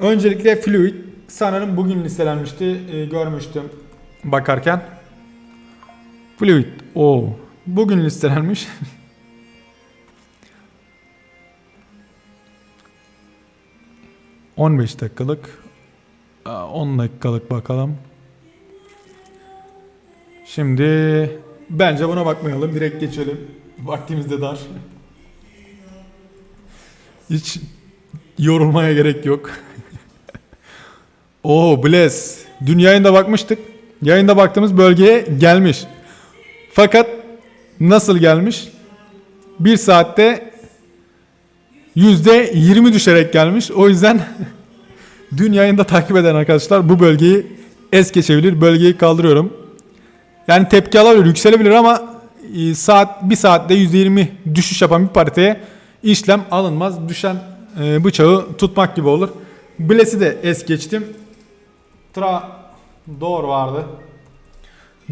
Öncelikle Fluid sanırım bugün listelenmişti. e, görmüştüm bakarken. Fluid. O bugün listelenmiş. ...15 dakikalık... Aa, ...10 dakikalık bakalım. Şimdi... ...bence buna bakmayalım. Direkt geçelim. Vaktimiz de dar. Hiç... ...yorulmaya gerek yok. Oo Bless. Dün yayında bakmıştık. Yayında baktığımız bölgeye gelmiş. Fakat nasıl gelmiş? Bir saatte yüzde 20 düşerek gelmiş. O yüzden dün yayında takip eden arkadaşlar bu bölgeyi es geçebilir. Bölgeyi kaldırıyorum. Yani tepki alabilir, yükselebilir ama e, saat bir saatte %20 düşüş yapan bir pariteye işlem alınmaz. Düşen e, bıçağı tutmak gibi olur. Bless'i de es geçtim. Tra doğru vardı.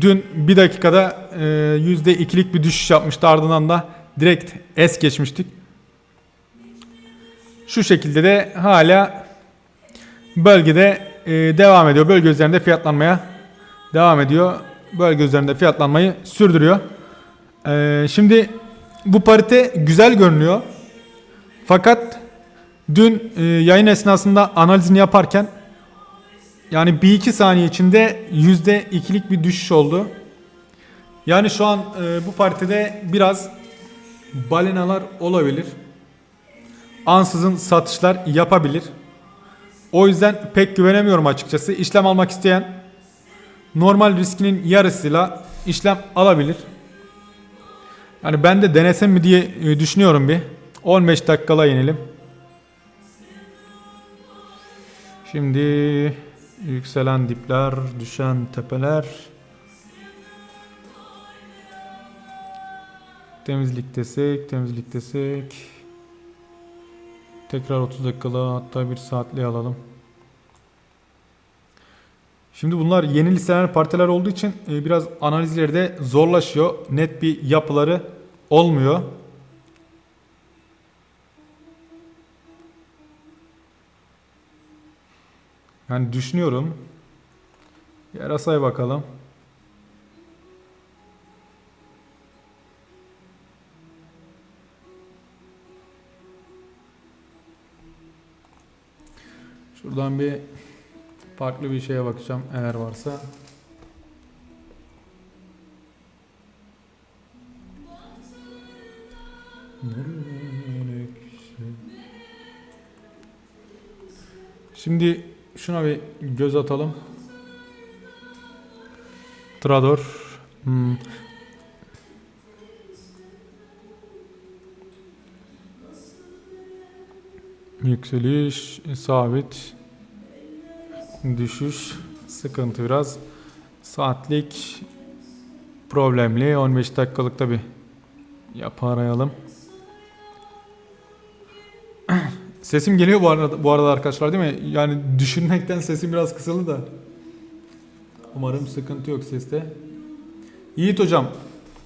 Dün bir dakikada e, %2'lik bir düşüş yapmıştı ardından da direkt es geçmiştik. Şu şekilde de hala bölgede e, devam ediyor. Bölge üzerinde fiyatlanmaya devam ediyor. Bölge üzerinde fiyatlanmayı sürdürüyor. E, şimdi bu parite güzel görünüyor. Fakat dün e, yayın esnasında analizini yaparken yani bir iki saniye içinde yüzde ikilik bir düşüş oldu. Yani şu an e, bu partide biraz balinalar olabilir. Ansızın satışlar yapabilir. O yüzden pek güvenemiyorum açıkçası. İşlem almak isteyen normal riskinin yarısıyla işlem alabilir. Yani ben de denesem mi diye e, düşünüyorum bir. 15 dakikala inelim. Şimdi yükselen dipler, düşen tepeler. Temizlik desek, temizlik desek. Tekrar 30 dakikalı hatta 1 saatli alalım. Şimdi bunlar yeni listelenen partiler olduğu için e, biraz analizleri de zorlaşıyor. Net bir yapıları olmuyor. Yani düşünüyorum. Yarasaya bakalım. Şuradan bir farklı bir şeye bakacağım eğer varsa. Şimdi şuna bir göz atalım. Trador. Hmm. Yükseliş, sabit. Düşüş, sıkıntı biraz. Saatlik problemli. 15 dakikalıkta bir yap Sesim geliyor bu arada, bu arada arkadaşlar değil mi? Yani düşünmekten sesim biraz kısıldı da. Umarım sıkıntı yok seste. Yiğit hocam.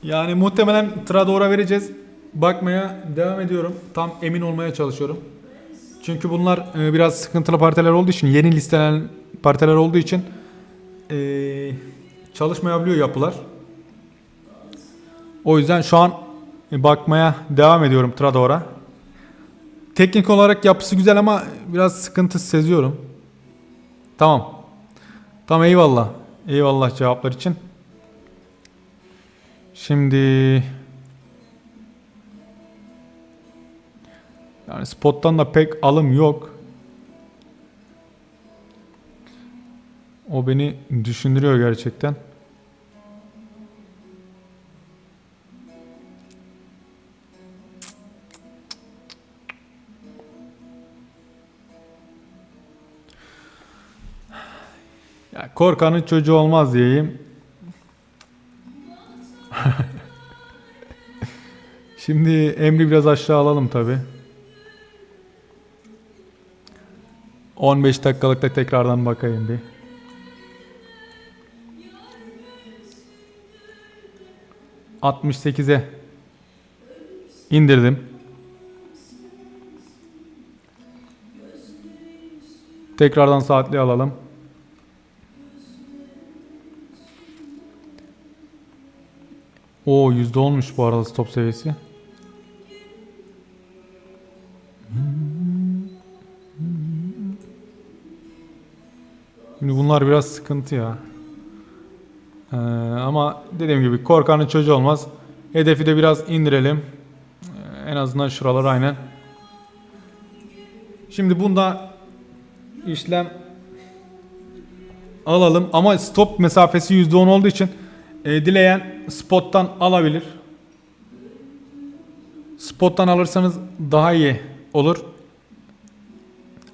Yani muhtemelen Trador'a vereceğiz. Bakmaya devam ediyorum. Tam emin olmaya çalışıyorum. Çünkü bunlar e, biraz sıkıntılı partiler olduğu için, yeni listelenen partiler olduğu için e, çalışmayabiliyor yapılar. O yüzden şu an e, bakmaya devam ediyorum Trador'a. Teknik olarak yapısı güzel ama biraz sıkıntı seziyorum. Tamam. Tamam eyvallah. Eyvallah cevaplar için. Şimdi yani spottan da pek alım yok. O beni düşündürüyor gerçekten. Ya korkanın çocuğu olmaz diyeyim. Şimdi Emri biraz aşağı alalım tabi. 15 dakikalıkta tekrardan bakayım bir. ...68'e... ...indirdim. Tekrardan saatli alalım. O yüzde olmuş bu arada stop seviyesi. Şimdi bunlar biraz sıkıntı ya. Ee, ama dediğim gibi korkanın çocuğu olmaz. Hedefi de biraz indirelim. Ee, en azından şuralar aynen. Şimdi bunda işlem alalım ama stop mesafesi %10 olduğu için e, dileyen spottan alabilir. Spottan alırsanız daha iyi olur.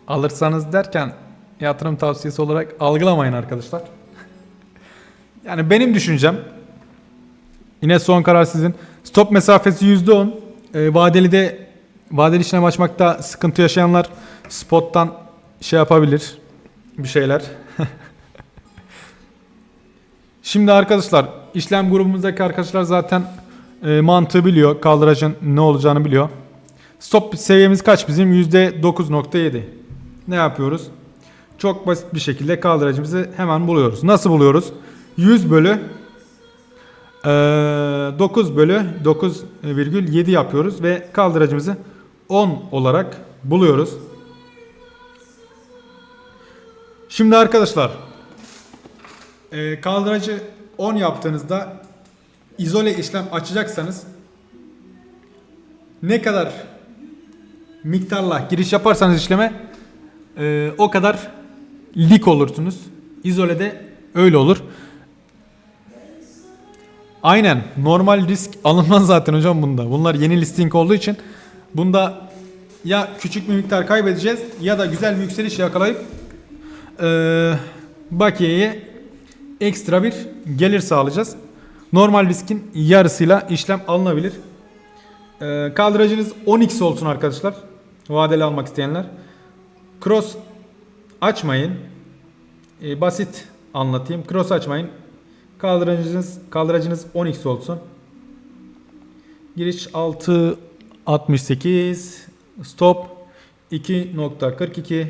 Alırsanız derken yatırım tavsiyesi olarak algılamayın arkadaşlar. yani benim düşüncem yine son karar sizin. Stop mesafesi %10. E, vadeli de vadeli işlem açmakta sıkıntı yaşayanlar spottan şey yapabilir bir şeyler. Şimdi arkadaşlar işlem grubumuzdaki arkadaşlar zaten e, mantığı biliyor. Kaldıracın ne olacağını biliyor. Stop seviyemiz kaç bizim? %9.7. Ne yapıyoruz? Çok basit bir şekilde kaldıracımızı hemen buluyoruz. Nasıl buluyoruz? 100 bölü e, 9 bölü 9,7 yapıyoruz ve kaldıracımızı 10 olarak buluyoruz. Şimdi arkadaşlar e, kaldıracı 10 yaptığınızda izole işlem açacaksanız ne kadar miktarla giriş yaparsanız işleme e, o kadar lik olursunuz. İzolede öyle olur. Aynen normal risk alınmaz zaten hocam bunda. Bunlar yeni listing olduğu için bunda ya küçük bir miktar kaybedeceğiz ya da güzel bir yükseliş yakalayıp e, bakiyeye ekstra bir gelir sağlayacağız. Normal riskin yarısıyla işlem alınabilir. E, kaldıracınız 10x olsun arkadaşlar. Vadeli almak isteyenler. Cross açmayın. E, basit anlatayım. Cross açmayın. Kaldıracınız kaldıracınız 10x olsun. Giriş 6.68 stop 2.42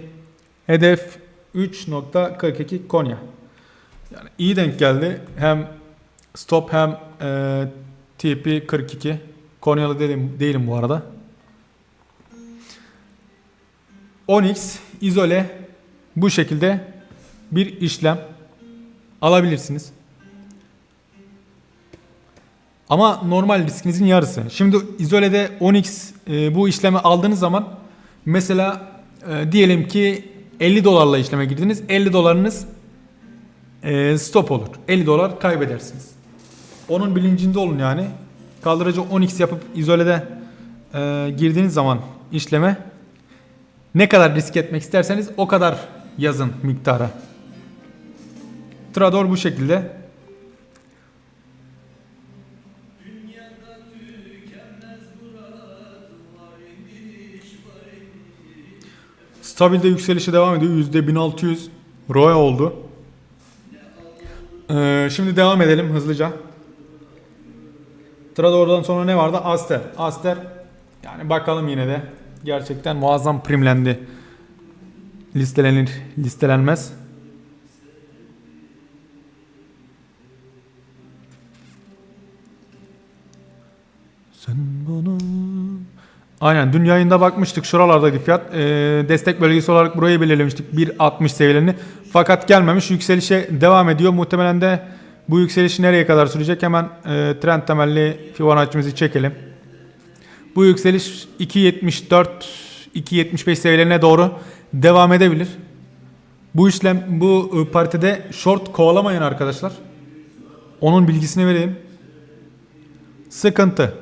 hedef 3.42 Konya. Yani iyi denk geldi. Hem stop hem e, TP 42. Konyalı değilim, değilim bu arada. 10x izole bu şekilde bir işlem alabilirsiniz. Ama normal riskinizin yarısı. Şimdi izolede 10x e, bu işlemi aldığınız zaman mesela e, diyelim ki 50 dolarla işleme girdiniz. 50 dolarınız stop olur. 50 dolar kaybedersiniz. Onun bilincinde olun yani. Kaldırıcı 10x yapıp izolede e, girdiğiniz zaman işleme ne kadar risk etmek isterseniz o kadar yazın miktara. Trador bu şekilde. Stabilde yükselişe devam ediyor. %1600 ROE oldu. Ee, şimdi devam edelim hızlıca. Trador'dan sonra ne vardı? Aster. Aster yani bakalım yine de gerçekten muazzam primlendi. Listelenir, listelenmez. Sen bana Aynen dün yayında bakmıştık şuralardaki fiyat e, destek bölgesi olarak burayı belirlemiştik 1.60 seviyelerini fakat gelmemiş yükselişe devam ediyor. Muhtemelen de bu yükseliş nereye kadar sürecek? Hemen e, trend temelli Fibonacci'mizi çekelim. Bu yükseliş 2.74 2.75 seviyelerine doğru devam edebilir. Bu işlem bu e, partide short kovalamayın arkadaşlar onun bilgisini vereyim. Sıkıntı.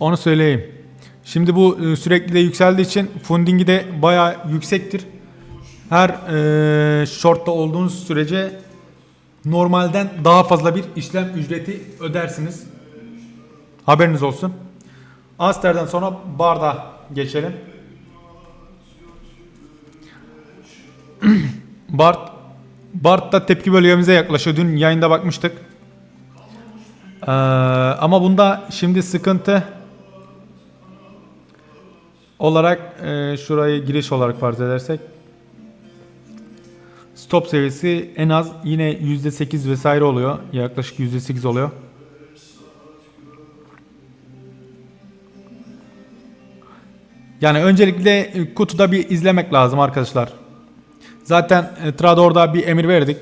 Onu söyleyeyim. Şimdi bu e, sürekli de yükseldiği için fundingi de bayağı yüksektir. Her e, shortta olduğunuz sürece normalden daha fazla bir işlem ücreti ödersiniz. Haberiniz olsun. Aster'den sonra Barda geçelim. Bart Bart da tepki bölgemize yaklaşıyor. Dün yayında bakmıştık. Ee, ama bunda şimdi sıkıntı olarak e, şurayı giriş olarak farz edersek stop seviyesi en az yine %8 vesaire oluyor. Yaklaşık %8 oluyor. Yani öncelikle e, kutuda bir izlemek lazım arkadaşlar. Zaten e, Trador'da bir emir verdik.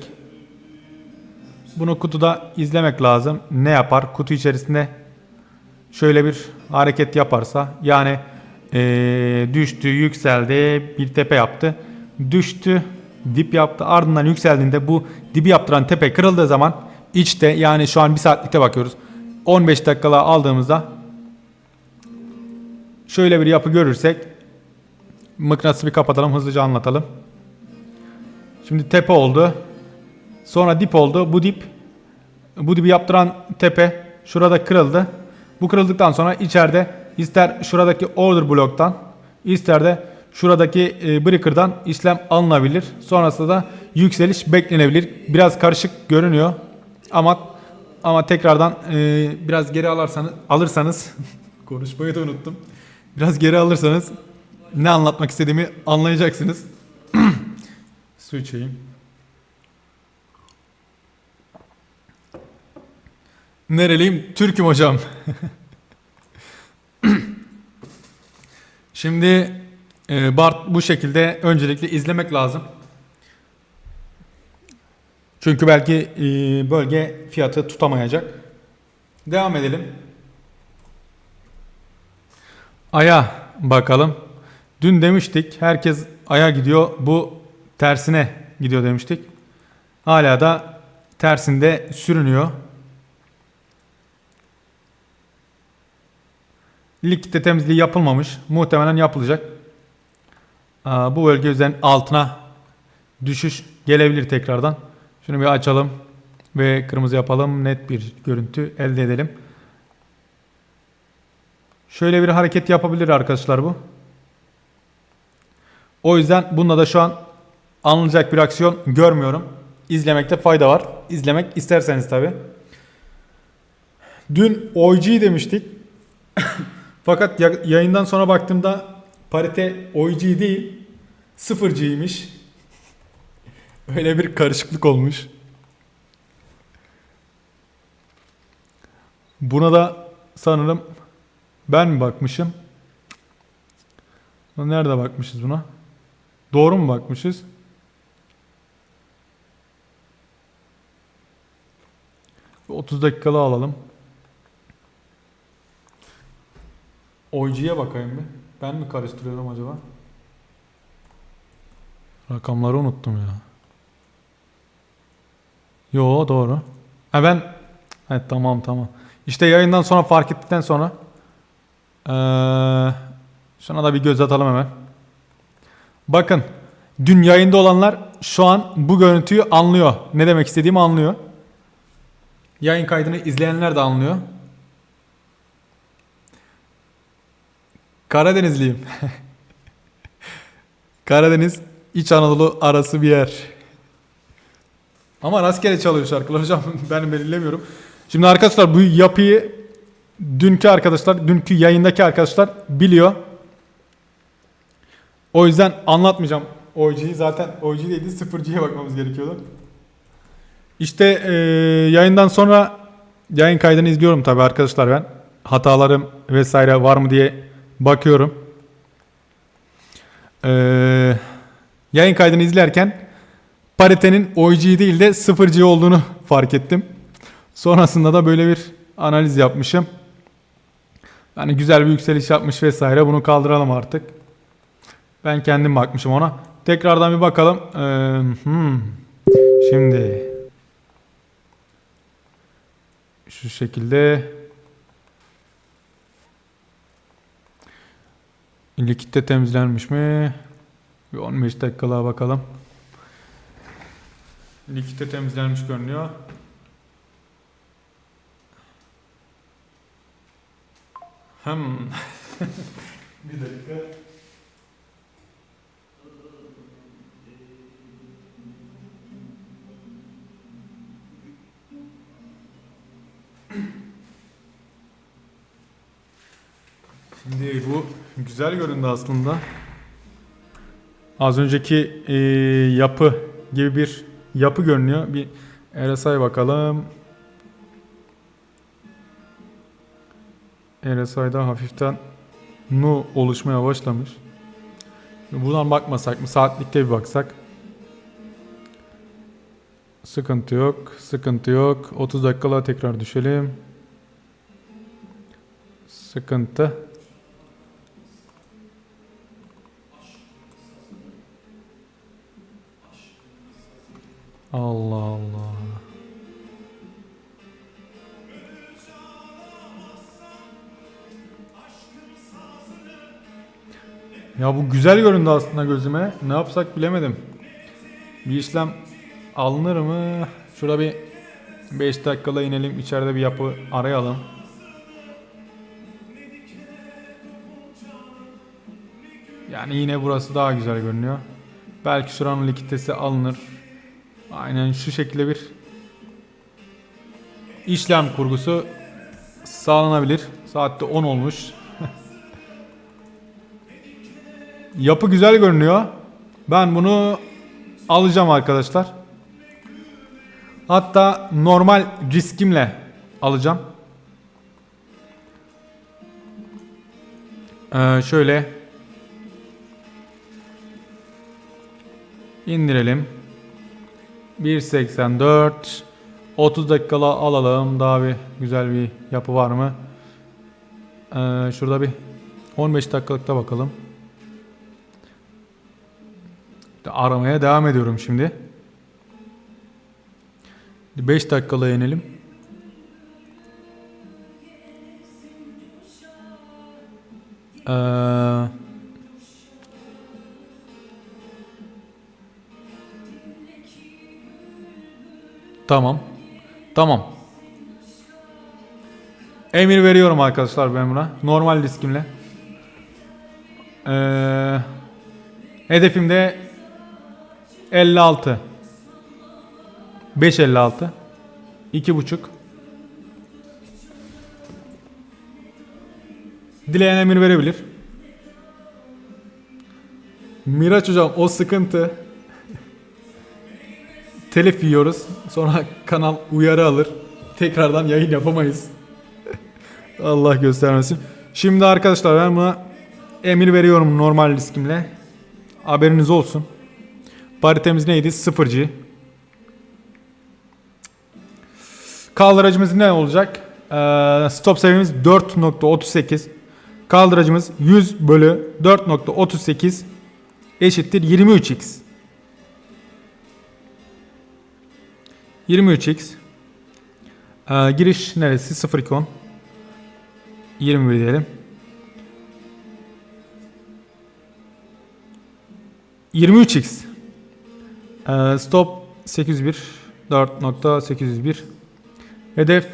Bunu kutuda izlemek lazım. Ne yapar? Kutu içerisinde şöyle bir hareket yaparsa yani eee, düştü, yükseldi, bir tepe yaptı. Düştü, dip yaptı. Ardından yükseldiğinde bu dibi yaptıran tepe kırıldığı zaman içte yani şu an bir saatlikte bakıyoruz. 15 dakikalığa aldığımızda şöyle bir yapı görürsek mıknatısı bir kapatalım hızlıca anlatalım. Şimdi tepe oldu. Sonra dip oldu. Bu dip bu dibi yaptıran tepe şurada kırıldı. Bu kırıldıktan sonra içeride ister şuradaki order bloktan ister de şuradaki e, breaker'dan işlem alınabilir. Sonrasında da yükseliş beklenebilir. Biraz karışık görünüyor. Ama ama tekrardan e, biraz geri alırsanız alırsanız konuşmayı da unuttum. Biraz geri alırsanız ne anlatmak istediğimi anlayacaksınız. Su içeyim. Nereliyim? Türk'üm hocam. Şimdi e, Bart bu şekilde öncelikle izlemek lazım. Çünkü belki e, bölge fiyatı tutamayacak. Devam edelim. Aya bakalım. Dün demiştik herkes aya gidiyor. Bu tersine gidiyor demiştik. Hala da tersinde sürünüyor. Likitte temizliği yapılmamış. Muhtemelen yapılacak. Bu bölge üzerinin altına düşüş gelebilir tekrardan. Şunu bir açalım ve kırmızı yapalım. Net bir görüntü elde edelim. Şöyle bir hareket yapabilir arkadaşlar bu. O yüzden bunda da şu an alınacak bir aksiyon görmüyorum. İzlemekte fayda var. İzlemek isterseniz tabi. Dün OG demiştik. Fakat ya- yayından sonra baktığımda parite OG değil 0G'ymiş. Öyle bir karışıklık olmuş. Buna da sanırım ben mi bakmışım? Nerede bakmışız buna? Doğru mu bakmışız? Bir 30 dakikalı alalım. OG'ye bakayım bir. Ben mi karıştırıyorum acaba? Rakamları unuttum ya. Yo doğru. Ha ben Evet tamam tamam. İşte yayından sonra fark ettikten sonra eee şuna da bir göz atalım hemen. Bakın dün yayında olanlar şu an bu görüntüyü anlıyor. Ne demek istediğimi anlıyor. Yayın kaydını izleyenler de anlıyor. Karadenizliyim. Karadeniz İç Anadolu arası bir yer. Ama rastgele çalıyor şarkılar hocam. Ben belirlemiyorum. Şimdi arkadaşlar bu yapıyı dünkü arkadaşlar, dünkü yayındaki arkadaşlar biliyor. O yüzden anlatmayacağım OG'yi. Zaten OG değildi 0G'ye bakmamız gerekiyordu. İşte eee, yayından sonra yayın kaydını izliyorum tabii arkadaşlar ben. Hatalarım vesaire var mı diye bakıyorum. Eee, yayın kaydını izlerken paritenin OG değil de 0G olduğunu fark ettim. Sonrasında da böyle bir analiz yapmışım. Yani güzel bir yükseliş yapmış vesaire. Bunu kaldıralım artık. Ben kendim bakmışım ona. Tekrardan bir bakalım. Ee, hmm. Şimdi şu şekilde likitte temizlenmiş mi? Bir 15 dakikalığa bakalım. Likitte temizlenmiş görünüyor. Hmm. bir dakika. Şimdi bu güzel göründü aslında. Az önceki e, yapı gibi bir yapı görünüyor. Bir RSI bakalım. RSI'da hafiften nu oluşmaya başlamış. Buradan bakmasak mı? Saatlikte bir baksak. Sıkıntı yok. Sıkıntı yok. 30 dakikalığa tekrar düşelim. Sıkıntı. Allah Allah. Ya bu güzel göründü aslında gözüme. Ne yapsak bilemedim. Bir işlem alınır mı? Şurada bir 5 dakikala inelim. içeride bir yapı arayalım. Yani yine burası daha güzel görünüyor. Belki şuranın likiditesi alınır. Aynen şu şekilde bir işlem kurgusu sağlanabilir. Saatte 10 olmuş. Yapı güzel görünüyor. Ben bunu alacağım arkadaşlar. Hatta normal riskimle alacağım. Ee, şöyle indirelim. 1.84 30 dakikala alalım. Daha bir güzel bir yapı var mı? Ee, şurada bir 15 dakikalıkta bakalım. Aramaya devam ediyorum şimdi. 5 dakikala inelim. Ee, tamam. Tamam. Emir veriyorum arkadaşlar ben buna. Normal diskimle. Ee, hedefimde 56. 5.56. 2.5. Dileyen emir verebilir. Miraç hocam o sıkıntı. Telif yiyoruz. Sonra kanal uyarı alır. Tekrardan yayın yapamayız. Allah göstermesin. Şimdi arkadaşlar ben buna emir veriyorum normal diskimle. Haberiniz olsun. Paritemiz neydi? 0G. Kaldıracımız ne olacak? Ee, stop seviyemiz 4.38. Kaldıracımız 100 bölü 4.38 eşittir 23x. 23x. Ee, giriş neresi? 0.210. 21 diyelim. 23x. Ee, stop 801 4.801 Hedef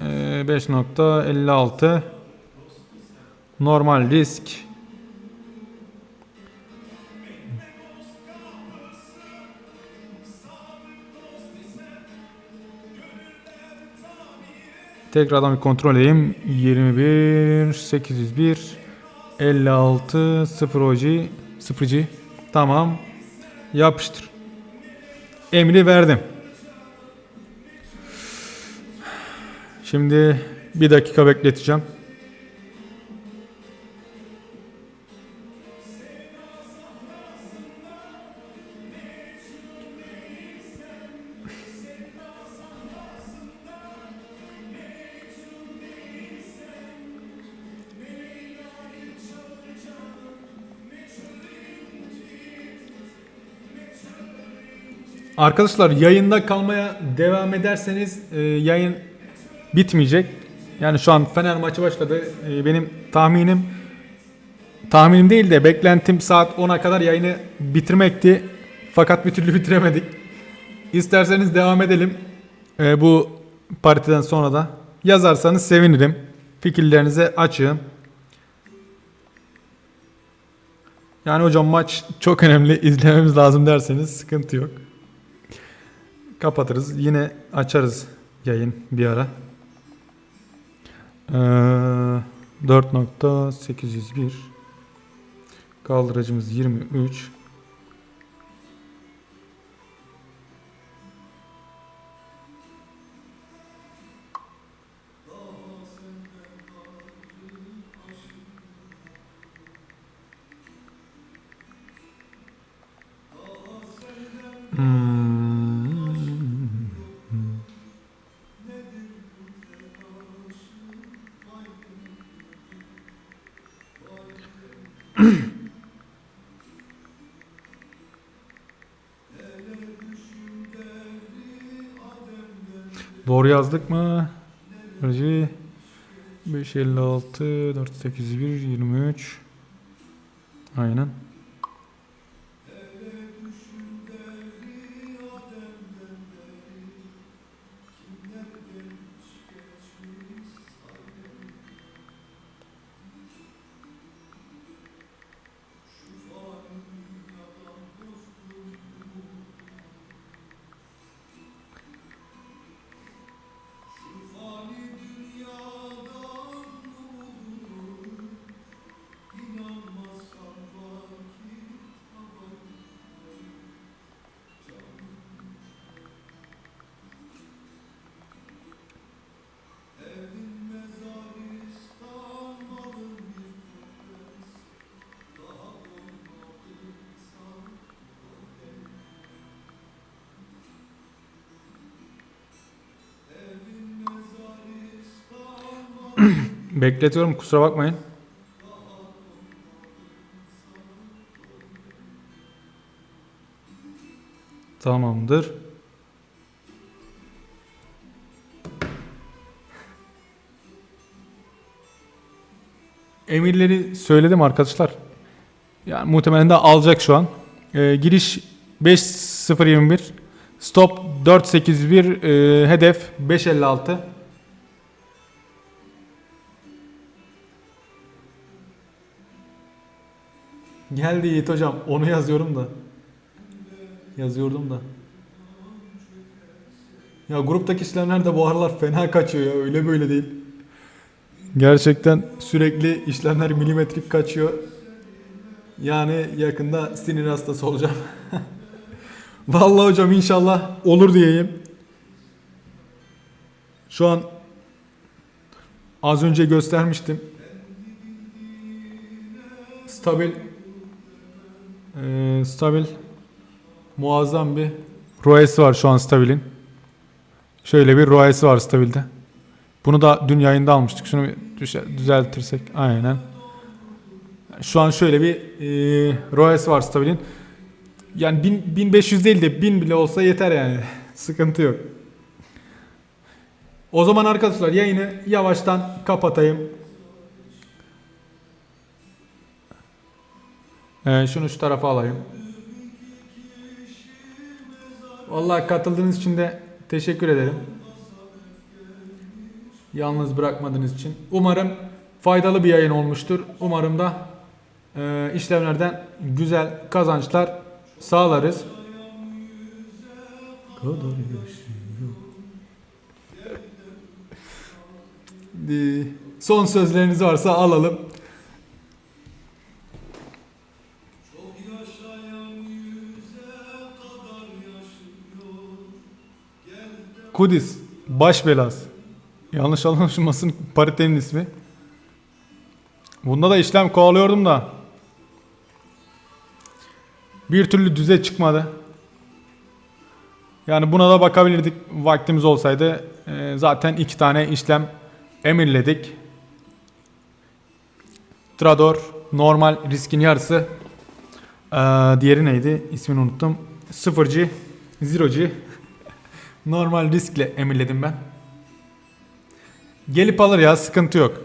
e, 5.56 Normal risk Tekrardan bir kontrol edeyim. 21 801 56 0 OG 0G Tamam. Yapıştır. Emri verdim. Şimdi bir dakika bekleteceğim. Arkadaşlar yayında kalmaya devam ederseniz e, yayın bitmeyecek. Yani şu an Fener maçı başladı. E, benim tahminim tahminim değil de beklentim saat 10'a kadar yayını bitirmekti. Fakat bir türlü bitiremedik. İsterseniz devam edelim. E, bu partiden sonra da yazarsanız sevinirim. Fikirlerinizi açığım. Yani hocam maç çok önemli izlememiz lazım derseniz sıkıntı yok. Kapatırız. Yine açarız yayın bir ara. Ee, 4.801 Kaldıracımız 23 Doğru yazdık mı? Önce 556 481 23 Aynen. Bekletiyorum kusura bakmayın. Tamamdır. Emirleri söyledim arkadaşlar. Yani muhtemelen de alacak şu an. Ee, giriş 5021. Stop 481. Ee, hedef 556. Geldi Yiğit hocam. Onu yazıyorum da. Yazıyordum da. Ya gruptaki işlemler de bu aralar fena kaçıyor ya. Öyle böyle değil. Gerçekten sürekli işlemler milimetrik kaçıyor. Yani yakında sinir hastası olacağım. Vallahi hocam inşallah olur diyeyim. Şu an az önce göstermiştim. Stabil ee, stabil muazzam bir ROE'si var şu an stabilin. Şöyle bir ROE'si var stabilde. Bunu da dün yayında almıştık. Şunu bir düze- düzeltirsek. Aynen. Şu an şöyle bir e, ROE'si var stabilin. Yani 1000 1500 değil de 1000 bile olsa yeter yani. Sıkıntı yok. O zaman arkadaşlar yayını yavaştan kapatayım. Ee, şunu şu tarafa alayım. Vallahi katıldığınız için de teşekkür ederim. Yalnız bırakmadığınız için. Umarım faydalı bir yayın olmuştur. Umarım da e, işlemlerden güzel kazançlar sağlarız. Son sözleriniz varsa alalım. Kudis, baş belası. Yanlış anlaşılmasın paritenin ismi. Bunda da işlem kovalıyordum da. Bir türlü düze çıkmadı. Yani buna da bakabilirdik vaktimiz olsaydı. Ee, zaten iki tane işlem emirledik. Trador, normal riskin yarısı. Ee, diğeri neydi? İsmini unuttum. 0G, 0G. Normal riskle emirledim ben. Gelip alır ya sıkıntı yok.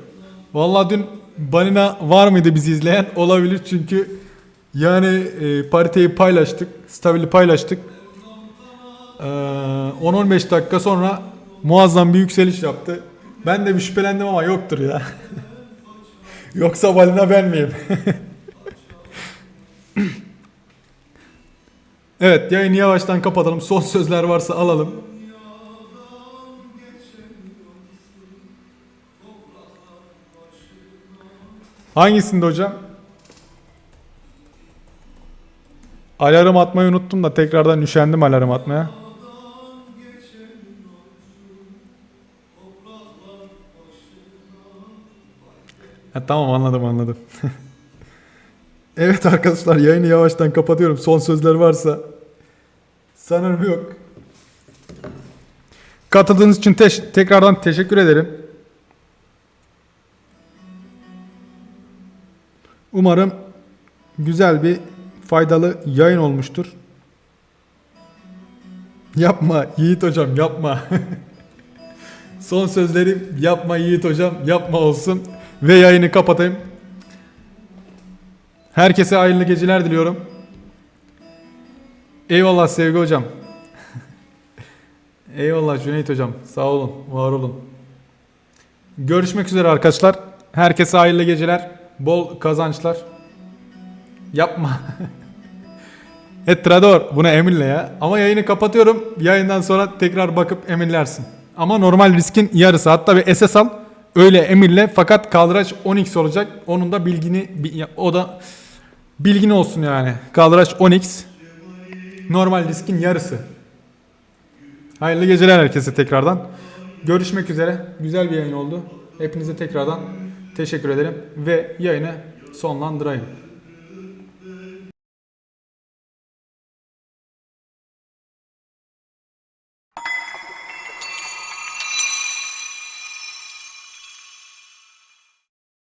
Vallahi dün Balina var mıydı bizi izleyen? Olabilir çünkü yani e, pariteyi paylaştık. Stabili paylaştık. Ee, 10-15 dakika sonra muazzam bir yükseliş yaptı. Ben de bir şüphelendim ama yoktur ya. Yoksa balina ben miyim? evet yayını yavaştan kapatalım. Son sözler varsa alalım. Hangisinde hocam? Alarm atmayı unuttum da tekrardan üşendim alarm atmaya. Ha, tamam anladım anladım. evet arkadaşlar yayını yavaştan kapatıyorum. Son sözler varsa. Sanırım yok. Katıldığınız için teş- tekrardan teşekkür ederim. Umarım güzel bir faydalı yayın olmuştur. Yapma Yiğit hocam yapma. son sözlerim yapma Yiğit hocam yapma olsun ve yayını kapatayım. Herkese hayırlı geceler diliyorum. Eyvallah Sevgi hocam. Eyvallah Cüneyt hocam. Sağ olun, var olun. Görüşmek üzere arkadaşlar. Herkese hayırlı geceler. Bol kazançlar. Yapma. Etrador bunu eminle ya. Ama yayını kapatıyorum. Yayından sonra tekrar bakıp eminlersin. Ama normal riskin yarısı. Hatta bir SS al. Öyle eminle fakat kaldıraç 10x olacak. Onun da bilgini o da bilgin olsun yani. Kaldıraç 10x. Normal riskin yarısı. Hayırlı geceler herkese tekrardan. Görüşmek üzere. Güzel bir yayın oldu. Hepinize tekrardan teşekkür ederim ve yayını sonlandırayım.